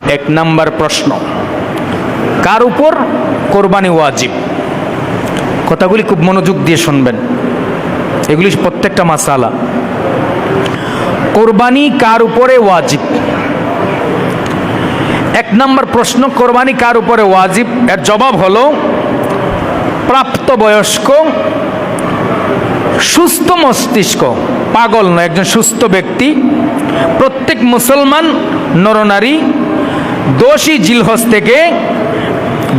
এক নাম্বার প্রশ্ন। কার উপর কোরবানি ওয়াজিব? কথাগুলি খুব মনোযোগ দিয়ে শুনবেন। এগুলি প্রত্যেকটা মাসালা। কোরবানি কার উপরে ওয়াজিব? এক নম্বর প্রশ্ন, কোরবানি কার উপরে ওয়াজিব? এর জবাব হলো প্রাপ্তবয়স্ক সুস্থ মস্তিষ্ক, পাগল নয়, একজন সুস্থ ব্যক্তি, প্রত্যেক মুসলমান নরনারী দোষী জিলহজ থেকে,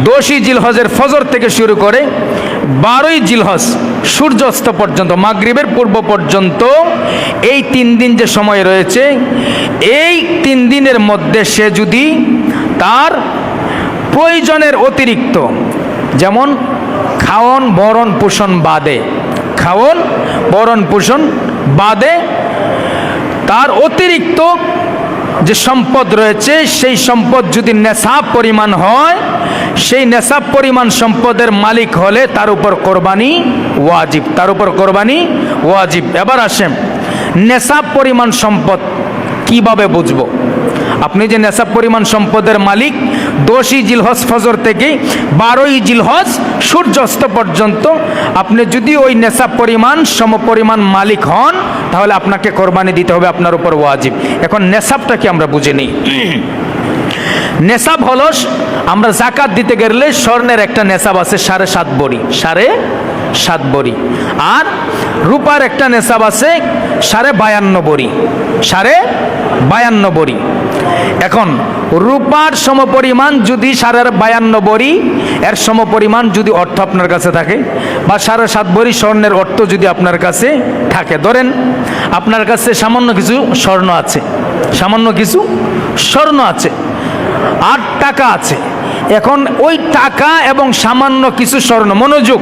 দোষী জিলহজের ফজর থেকে শুরু করে বারোই জিলহজ সূর্যাস্ত পর্যন্ত, মাগরিবের পূর্ব পর্যন্ত এই তিন দিন যে সময় রয়েছে, এই তিন দিনের মধ্যে সে যদি তার প্রয়োজনের অতিরিক্ত যেমন খাওয়ন বরণ, পোষণ বাদে খাওয়ন বরণ, পোষণ বাদে তার অতিরিক্ত যে সম্পদ রয়েছে, সেই সম্পদ যদি নেশাব পরিমাণ হয়, সেই নেশাব পরিমাণ সম্পদের মালিক হলে তার উপর কোরবানি ওয়াজিব, তার উপর কোরবানি ওয়াজিব। এবার আসেন, নেশাব পরিমাণ সম্পদ কীভাবে বুঝব? আপনি যে নেশাব পরিমাণ সম্পদের মালিক দশই জিলহজ ফজর থেকে বারোই জিলহজ সূর্যাস্ত পর্যন্ত। আপনি যদি ওই নেশাব পরিমাণ, সম পরিমাণ মালিক হন, তাহলে আপনাকে কোরবানি দিতে হবে আপনার উপর ওয়াজিব। এখন নেশাবটা কি আমরা বুঝে নিই। নেশাব হলো আমরা জাকাত দিতে গেলে স্বর্ণের একটা নেশাব আছে সাড়ে সাত বড়ি, সাড়ে সাত বড়ি। আর রূপার একটা নেশাব আছে সাড়ে বায়ান্ন বড়ি, সাড়ে বায়ান্ন বড়ি। এখন, রূপার সমপরিমাণ যদি সাড়ে বায়ান্ন বড়ি, এর সমপরিমাণ যদি অর্থ আপনার কাছে থাকে, বা সাড়ে সাত বড়ি স্বর্ণের অর্থ যদি আপনার কাছে থাকে। ধরেন, আপনার কাছে সামান্য কিছু স্বর্ণ আছে, সামান্য কিছু স্বর্ণ আছে, আট টাকা আছে। এখন ওই টাকা এবং সামান্য কিছু স্বর্ণ, মনোযোগ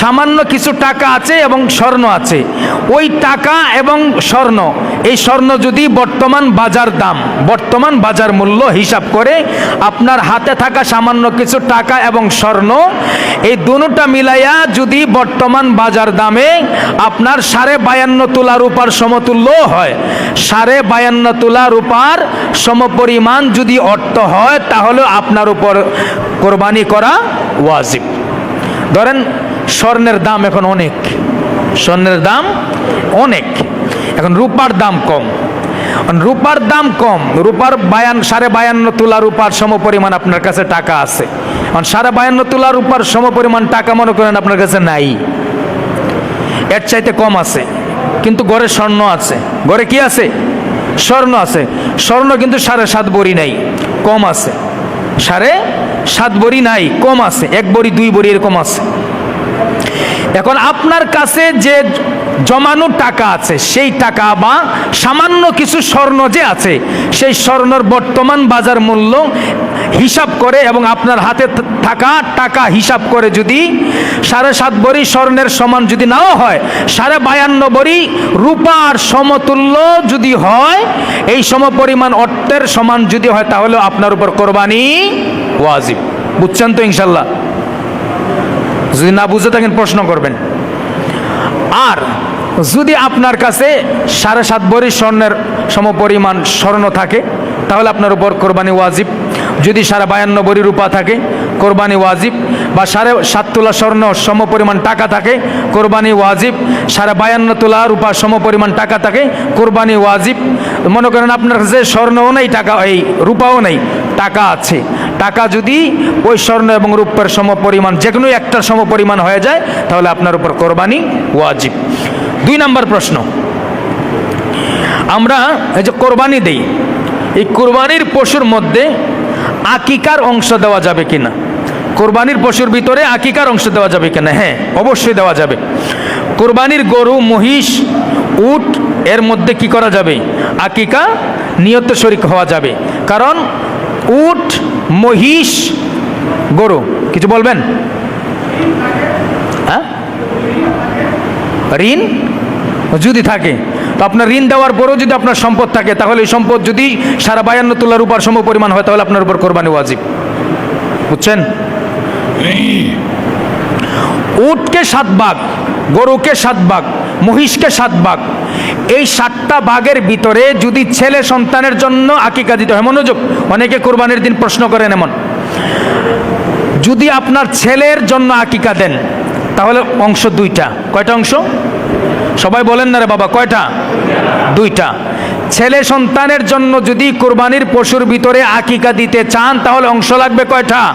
সামান্য কিছু টাকা আছে এবং স্বর্ণ আছে। ওই টাকা এবং স্বর্ণ, এই স্বর্ণ যদি বর্তমান বাজার দাম, বর্তমান বাজার মূল্য হিসাব করে আপনার হাতে থাকা সামান্য কিছু টাকা এবং স্বর্ণ, এই দুটা মিলাইয়া যদি বর্তমান বাজার দামে আপনার সাড়ে বায়ান্ন তোলা রূপার সমতুল্য হয়। সাড়ে বায়ান্ন তোলা রূপার সমপরিমাণ যদি অর্থ হয়, তাহলে আপনার উপর কোরবানি করা ওয়াজিব। ধরেন স্বর্ণের দাম এখন অনেক। স্বর্ণের দাম অনেক। এখন রূপার দাম কম। রূপার দাম কম। রূপার বায়ান সাড়ে বায়ান্ন তোলা রূপার সম পরিমাণ আপনার কাছে টাকা আছে। সাড়ে বায়ান্ন তোলা রূপার সম পরিমাণ টাকা মনে করেন আপনার কাছে নাই। এর চাইতে কম আছে। কিন্তু ঘরে স্বর্ণ আছে। ঘরে কি আছে? স্বর্ণ আছে। স্বর্ণ কিন্তু সাড়ে সাত বড়ি নাই। কম আছে। সাড়ে সাত বড়ি নাই। কম আছে। এক বড়ি, দুই বড়ি এরকম আছে। এখন আপনার কাছে যে জমানো টাকা আছে, সেই টাকা বা সামান্য কিছু স্বর্ণ যে আছে, সেই স্বর্ণর বর্তমান বাজার মূল্য হিসাব করে এবং আপনার হাতে থাকা টাকা হিসাব করে যদি সাড়ে সাত বড়ি স্বর্ণের সমান যদি নাও হয়, সাড়ে বায়ান্ন বড়ি রূপার সমতুল্য যদি হয়, এই সম পরিমাণ অর্থের সমান যদি হয় তাহলে আপনার উপর কোরবানি ওয়াজিব। বুঝছেন তো ইনশাল্লাহ? যদি না বুঝে থাকেন প্রশ্ন করবেন। আর যদি আপনার কাছে সাড়ে সাত ভরি স্বর্ণের সমপরিমাণ স্বর্ণ থাকে, তাহলে আপনার উপর কোরবানি ওয়াজিব। যদি সাড়ে বায়ান্ন ভরি রূপা থাকে, কোরবানি ওয়াজিব, বা সাড়ে সাত তোলা স্বর্ণ সমপরিমাণ টাকা থাকে, কোরবানি ওয়াজিব, সাড়ে বায়ান্ন তোলা রূপা সমপরিমাণ টাকা থাকে, কোরবানি ওয়াজিব। মনে করেন আপনার কাছে স্বর্ণও নেই, টাকা, এই রূপাও নেই, টাকা আছে। টাকা যদি ওই স্বর্ণ এবং রূপের সম পরিমাণ যে কোনো একটার সম পরিমাণ হয়ে যায়, তাহলে আপনার উপর কোরবানি ওয়াজিব। দুই নম্বর প্রশ্ন। আমরা এই যে কোরবানি দেই, এই কোরবানির পশুর মধ্যে আকিকার অংশ দেওয়া যাবে কিনা? কোরবানির পশুর ভিতরে আকিকার অংশ দেওয়া যাবে কিনা? হ্যাঁ অবশ্যই দেওয়া যাবে। কোরবানির গরু, মহিষ, উট, এর মধ্যে কি করা যাবে? আকিকা নিয়ত শরিক হওয়া যাবে। কারণ উট, মহিষ, গরু, কিছু বলবেন? হ্যাঁ? ঋণ যদি থাকে তো আপনার ঋণ দেওয়ার পরেও যদি আপনার সম্পদ থাকে, তাহলে এই সম্পদ যদি সারা বায়ান্ন তোলার উপর সম পরিমাণ হয়, তাহলে আপনার উপর কোরবানি ওয়াজিব। বুঝছেন? উটকে সাত ভাগ, গরুকে সাত ভাগ, মহিষকে সাত ভাগ, এই সাতটা ভাগের ভিতরে যদি ছেলে সন্তানের জন্য আকিকা দিতে হয়, মনোযোগ, অনেকে কোরবানির দিন প্রশ্ন করেন এমন, যদি আপনার ছেলের জন্য আকিকা দেন, তাহলে অংশ দুইটা, কয়টা অংশ? সবাই বলেন না রে বাবা, কয়টা? দুইটা। ছেলে সন্তানের জন্য যদি কোরবানির পশুর ভিতরে আকিকা দিতে চান, তাহলে অংশ লাগবে কয়টা?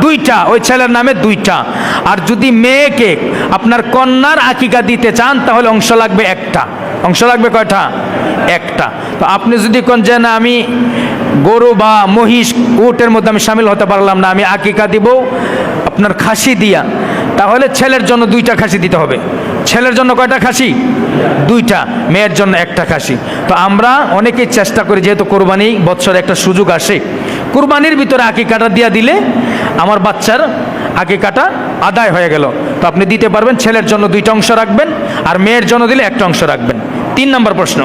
দুইটা। ওই ছেলের নামে দুইটা। আর যদি মেয়েকে আপনার কন্যার আকিকা দিতে চান, তাহলে অংশ লাগবে একটা। অংশ লাগবে কয়টা? একটা। তো আপনি যদি কোন যে না, আমি গরু বা মহিষ, উটের মধ্যে আমি সামিল হতে পারলাম না, আমি আকিকা দিব, আপনার খাসি দিয়া তাহলে ছেলের জন্য দুইটা খাসি দিতে হবে। ছেলের জন্য কয়টা খাসি? দুইটা, মেয়ের জন্য একটা খাসি। তো আমরা অনেকেই চেষ্টা করি, যেহেতু কোরবানি বৎসরে একটা সুযোগ আসে, কোরবানির ভিতরে আকিকাটা দিয়া দিলে আমার বাচ্চার আকিকাটা আদায় হয়ে গেল। তো আপনি দিতে পারবেন, ছেলের জন্য দুইটা অংশ রাখবেন আর মেয়ের জন্য দিলে একটা অংশ রাখবেন। তিন নম্বর প্রশ্ন।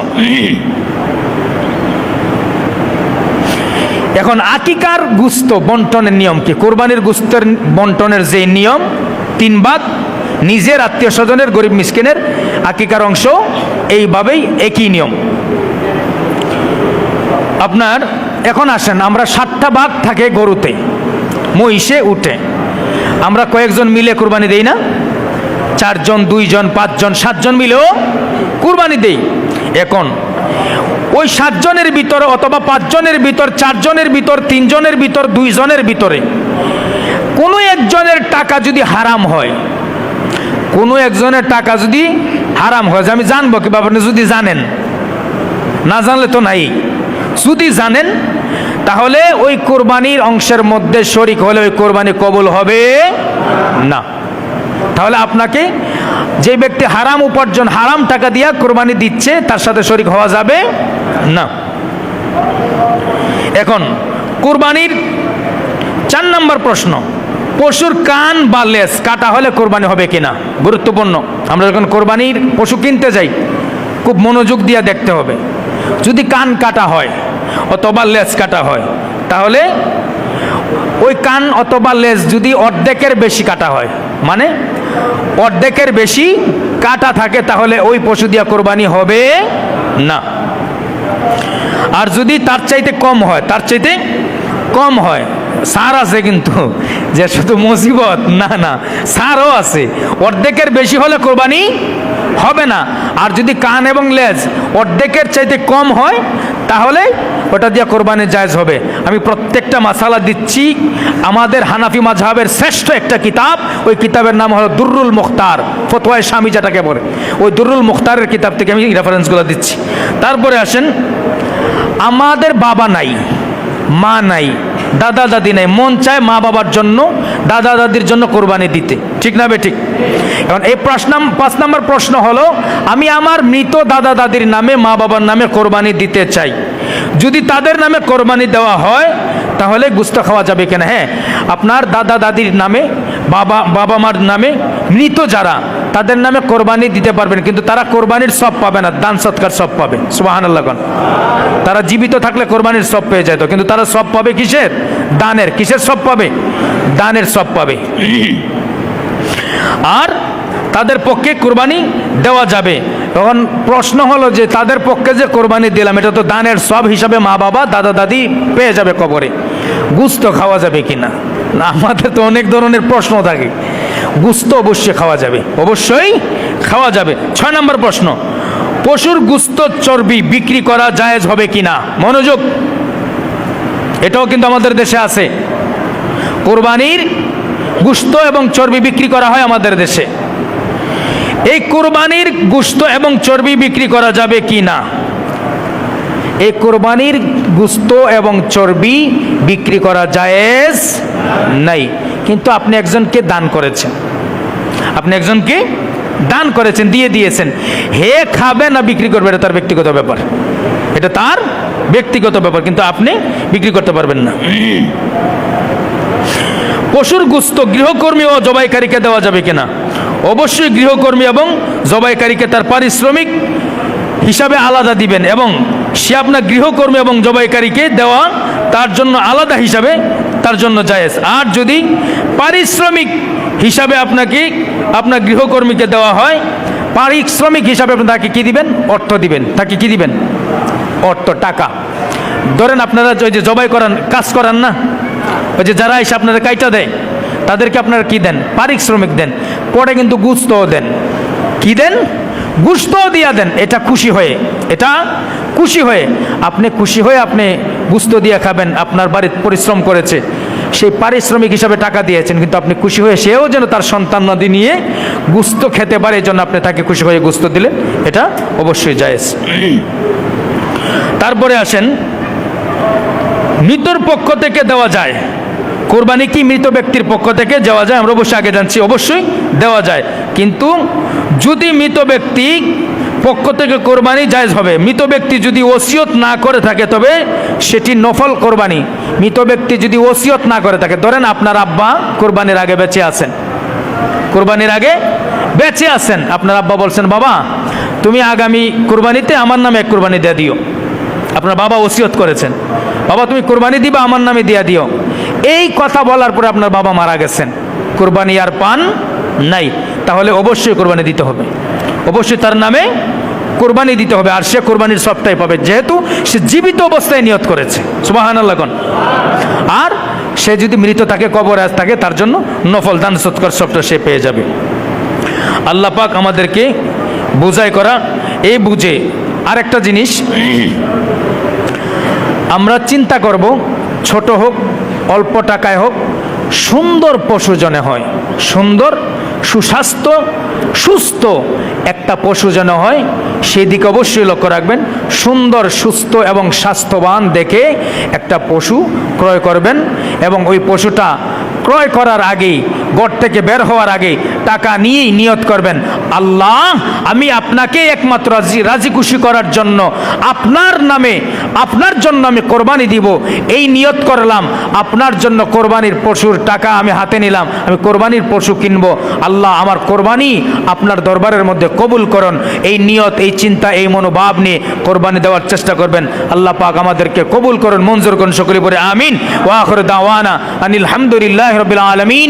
এখন আকিকার গুস্ত বন্টনের নিয়ম কি? কোরবানির গুস্তের বন্টনের যে নিয়ম তিন ভাগ নিজের আত্মীয় স্বজনের গরিব মিসকিনের আকিকার অংশ, এইভাবেই একই নিয়ম। আপনার এখন আসেন, আমরা সাতটা ভাগ থাকে গরুতে, মহিষে উঠে। আমরা কয়েকজন মিলে কোরবানি দেই না, চারজন, দুইজন, পাঁচজন, সাতজন মিলেও কুরবানি দেই। এখন ওই সাতজনের ভিতরে অথবা পাঁচজনের ভিতর, চারজনের ভিতর, তিনজনের ভিতর, দুইজনের ভিতরে কোনো একজনের টাকা যদি হারাম হয়, কোনো একজনের টাকা যদি হারাম হয় আমি জানব কি আপনি যদি জানেন, না জানলে তো নাই। যদি জানেন, তাহলে ওই কোরবানির অংশের মধ্যে শরিক হলে ওই কোরবানি কবল হবে না। তাহলে আপনাকে যে ব্যক্তি হারাম উপার্জন, হারাম টাকা দিয়া কোরবানি দিচ্ছে, তার সাথে শরিক হওয়া যাবে না। এখন, কোরবানির চার নম্বর প্রশ্ন। পশুর কান বা লেস কাটা হলে কোরবানি হবে কিনা? গুরুত্বপূর্ণ। আমরা যখন কোরবানির পশু কিনতে যাই, খুব মনোযোগ দিয়ে দেখতে হবে। যদি কান কাটা হয় অথবা লেস কাটা হয়, তাহলে ওই কান অথবা লেজ যদি অর্ধেকের বেশি কাটা হয় মানে অর্ধেকের বেশি কাটা থাকে, তাহলে ওই পশু দিয়া কোরবানি হবে না। আর যদি তার চাইতে কম হয়, তার চাইতে কম হয় সার আছে কিন্তু, যে শুধু মুসিবত, না না, সারও আছে। অর্ধেকের বেশি হলে কোরবানি হবে না। আর যদি কান এবং লেজ অর্ধেকের চাইতে কম হয়, তাহলে ওটা দিয়ে কোরবানি জায়জ হবে। আমি প্রত্যেকটা মাসালা দিচ্ছি। আমাদের হানাফি মাঝহাবের শ্রেষ্ঠ একটা কিতাব, ওই কিতাবের নাম হলো দুরুল মুখতার, ফতোয়ায় স্বামী যেটাকে বলে। ওই দুরুল মুখতারের কিতাব থেকে আমি রেফারেন্সগুলো দিচ্ছি। তারপরে আসেন, আমাদের বাবা নাই, মা নাই দাদা দাদি নাই, মন চায় মা বাবার জন্য, দাদা দাদির জন্য কোরবানি দিতে। ঠিক না বে ঠিক? এখন এই প্রশ্ন পাঁচ নম্বর প্রশ্ন হলো, আমি আমার মৃত দাদা দাদির নামে মা বাবার নামে কোরবানি দিতে চাই। যদি তাদের নামে কোরবানি দেওয়া হয়, তাহলে গুস্ত খাওয়া যাবে কেন? হ্যাঁ আপনার দাদা দাদির নামে, বাবা বাবা মার নামে মৃত যারা তাদের নামে কোরবানি দিতে পারবেন কিন্তু তারা কোরবানির সব পাবে না দান সৎকার সব পাবে। সুবাহান আল্লাহ তারা জীবিত থাকলে কোরবানির সব পেয়ে যেত কিন্তু তারা সব পাবে কিসের? দানের। কিসের সব পাবে? দানের সব পাবে। আর তাদের পক্ষে কোরবানি দেওয়া যাবে। তখন প্রশ্ন হলো যে তাদের পক্ষে যে কোরবানি দিলাম এটা তো দানের সব হিসাবে মা বাবা দাদা দাদি পেয়ে যাবে কবরে। গুস্ত খাওয়া যাবে কি না না, আমাদের তো অনেক ধরনের প্রশ্ন থাকে। গুস্ত অবশ্যই খাওয়া যাবে। অবশ্যই খাওয়া যাবে। ছয় নম্বর প্রশ্ন, পশুর গুস্ত চর্বি বিক্রি করা জায়েজ হবে কি না মনোযোগ। এটাও কিন্তু আমাদের দেশে আছে। কোরবানির গুস্ত এবং চর্বি বিক্রি করা হয় আমাদের দেশে। এই কোরবানির গুস্ত এবং চর্বি বিক্রি করা যাবে কি না এই কোরবানির গুস্ত এবং চর্বি বিক্রি করা জায়েজ নাই। কিন্তু আপনি একজনকে দান করেছেন। আপনি একজনকে দান করেছেন, দিয়ে দিয়েছেন। হে খাবে না বিক্রি করবে, এটা তার ব্যক্তিগত ব্যাপার। এটা তার ব্যক্তিগত ব্যাপার, কিন্তু আপনি বিক্রি করতে পারবেন না। পশুর গুস্ত গৃহকর্মী ও জবাইকারীকে দেওয়া যাবে কিনা? অবশ্যই গৃহকর্মী এবং জবাইকারীকে তার পারিশ্রমিক হিসাবে আলাদা দিবেন এবং সে আপনার গৃহকর্মী এবং জবাইকারীকে দেওয়া তার জন্য আলাদা হিসাবে তার জন্য জায়েজ। আর যদি পারিশ্রমিক হিসাবে আপনাকে, আপনার গৃহকর্মীকে দেওয়া হয়, পারিশ্রমিক হিসাবে আপনি তাকে কী দিবেন? অর্থ দিবেন। তাকে কী দিবেন? অর্থ, টাকা। ধরেন আপনারা ওই যে জবাই করান, কাজ করান না? ওই যে যারা এসে আপনারা কাইটা দেয়, তাদেরকে আপনারা কি দেন? পারিশ্রমিক দেন। পরে কিন্তু গুস্তও দেন। কি দেন? গুস্তও দিয়া দেন, এটা খুশি হয়ে, এটা খুশি হয়ে। আপনি খুশি হয়ে আপনি গুস্ত দিয়ে খাবেন, আপনার বাড়ির পরিশ্রম করেছে, সেই পারিশ্রমিক হিসাবে টাকা দিয়েছেন, কিন্তু আপনি খুশি হয়ে সেও যেন তার সন্তান নদী নিয়ে গুস্ত খেতে পারে, এই জন্য আপনি তাকে খুশি হয়ে গুস্ত দিলেন, এটা অবশ্যই জায়েজ। তারপরে আসেন মৃতর পক্ষ থেকে দেওয়া যায় কোরবানি কি মৃত ব্যক্তির পক্ষ থেকে দেওয়া যায়? আমরা অবশ্যই আগে জানছি, অবশ্যই দেওয়া যায়। কিন্তু যদি মৃত ব্যক্তি পক্ষ থেকে কোরবানি জায়জ হবে, মৃত ব্যক্তি যদি ওসিয়ত না করে থাকে, তবে সেটি নফল কোরবানি। মৃত ব্যক্তি যদি ওসিয়ত না করে থাকে, ধরেন আপনার আব্বা কোরবানির আগে বেঁচে আছেন। কোরবানির আগে বেঁচে আছেন। আপনার আব্বা বলছেন, বাবা, তুমি আগামী কোরবানিতে আমার নামে এক কোরবানি দিয়ে দিও। আপনার বাবা ওসিয়ত করেছেন। বাবা, তুমি কোরবানি দিবা, আমার নামে দিয়া দিও। এই কথা বলার পরে আপনার বাবা মারা গেছেন। কোরবানি আর পান নাই। তাহলে অবশ্যই কোরবানি দিতে হবে। অবশ্যই তার নামে কোরবানি দিতে হবে। আর সে কোরবানির সবটাই পাবে। যেহেতু সে জীবিত অবস্থায় নিয়ত করেছে। সুবাহান আর সে যদি মৃত থাকে, কবর আজ থাকে, তার জন্য নফল দান, সৎকার সবটা সে পেয়ে যাবে। আল্লাহ পাক আমাদেরকে বোঝাই করা এই বুঝে আরেকটা জিনিস। আমরা চিন্তা করব, ছোট হোক অল্প টাকায় হোক, সুন্দর পশু জনে হয়। সুন্দর, সুস্বাস্থ্য, সুস্থ একটা পশু যেন হয় সেই দিকে অবশ্যই লক্ষ্য রাখবেন। সুন্দর, সুস্থ এবং স্বাস্থ্যবান দেখে একটা পশু ক্রয় করবেন এবং ওই পশুটা ক্রয় করার আগেই গড় থেকে বের হওয়ার আগে টাকা নিয়েই নিয়ত করবেন। আল্লাহ, আমি আপনাকে একমাত্র রাজি রাজি খুশি করার জন্য আপনার নামে, আপনার জন্য আমি কোরবানি দিব। এই নিয়ত করলাম, আপনার জন্য কোরবানির পশুর টাকা আমি হাতে নিলাম, আমি কোরবানির পশু কিনব। আল্লাহ, আমার কোরবানি আপনার দরবারের মধ্যে কবুল করুন। এই নিয়ত, এই চিন্তা, এই মনোভাব নিয়ে কোরবানি দেওয়ার চেষ্টা করবেন। আল্লাহ পাক আমাদেরকে কবুল করুন, মঞ্জুর করুন, সকলে পরে আমিন। ওয়াখর দাওয়ানা আনিল হামদুলিল্লাহ রবিল আলমিন।